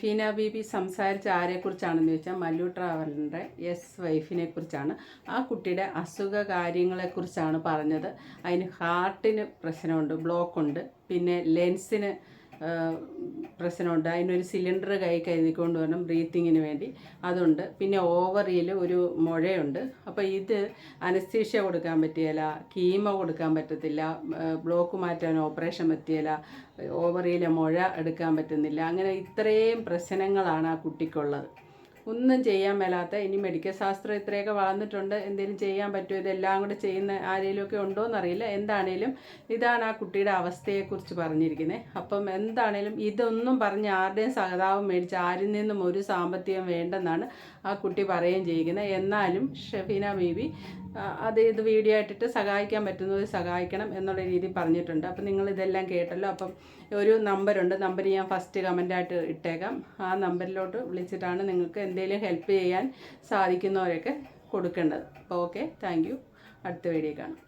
ഫീന ബീബി സംസാരിച്ച ആരെക്കുറിച്ചാണെന്ന് ചോദിച്ചാൽ മല്ലു ട്രാവലറിന്റെ എസ് വൈഫിനെ കുറിച്ചാണ്. ആ കുട്ടിയുടെ അസുഖ കാര്യങ്ങളെക്കുറിച്ചാണ് പറഞ്ഞത്. അതിന് ഹാർട്ടിന് പ്രശ്നമുണ്ട് ബ്ലോക്കുണ്ട്. പിന്നെ ലെൻസിന് പ്രശ്നമുണ്ട്. അതിനൊരു സിലിണ്ടർ കൈ കരുതിക്കൊണ്ട് വരണം ബ്രീത്തിങ്ങിന് വേണ്ടി. അതുണ്ട്. പിന്നെ ഓവറിയിൽ ഒരു മുഴയുണ്ട്. അപ്പോൾ ഇത് അനസ്തീഷ്യ കൊടുക്കാൻ പറ്റിയല്ല കീമ കൊടുക്കാൻ പറ്റത്തില്ല ബ്ലോക്ക് മാറ്റാൻ ഓപ്പറേഷൻ പറ്റിയല്ല ഓവറിയിലെ മുഴ എടുക്കാൻ പറ്റുന്നില്ല. അങ്ങനെ ഇത്രയും പ്രശ്നങ്ങളാണ് ആ കുട്ടിക്കുള്ളത്. ഒന്നും ചെയ്യാൻ മേലാത്ത ഇനി മെഡിക്കൽ ശാസ്ത്രം ഇത്രയൊക്കെ വളർന്നിട്ടുണ്ട് എന്തെങ്കിലും ചെയ്യാൻ പറ്റുമോ? ഇതെല്ലാം കൂടെ ചെയ്യുന്ന ആരെങ്കിലുമൊക്കെ ഉണ്ടോ എന്നറിയില്ല എന്താണേലും ഇതാണ് ആ കുട്ടിയുടെ അവസ്ഥയെക്കുറിച്ച് പറഞ്ഞിരിക്കുന്നത് അപ്പം എന്താണേലും ഇതൊന്നും പറഞ്ഞ് ആരുടെയും സഹതാപം മേടിച്ച് ആരിൽ നിന്നും ഒരു സാമ്പത്തികം വേണ്ടെന്നാണ് ആ കുട്ടി പറയുകയും ചെയ്യിക്കുന്നത് എന്നാലും ഷഫീന ബീബി അത് ഇത് വീഡിയോ ആയിട്ടിട്ട് സഹായിക്കാൻ പറ്റുന്നത് സഹായിക്കണം എന്നുള്ള രീതിയിൽ പറഞ്ഞിട്ടുണ്ട്. അപ്പം നിങ്ങൾ ഇതെല്ലാം കേട്ടല്ലോ. അപ്പം ഒരു നമ്പറുണ്ട് നമ്പർ ഞാൻ ഫസ്റ്റ് കമന്റായിട്ട് ഇട്ടേക്കാം. ആ നമ്പറിലോട്ട് വിളിച്ചിട്ടാണ് നിങ്ങൾക്ക് എന്തെങ്കിലും ഹെൽപ്പ് ചെയ്യാൻ സാധിക്കുന്നവരൊക്കെ കൊടുക്കേണ്ടത്. അപ്പോൾ ഓക്കെ താങ്ക് അടുത്ത വീഡിയോ കാണാം.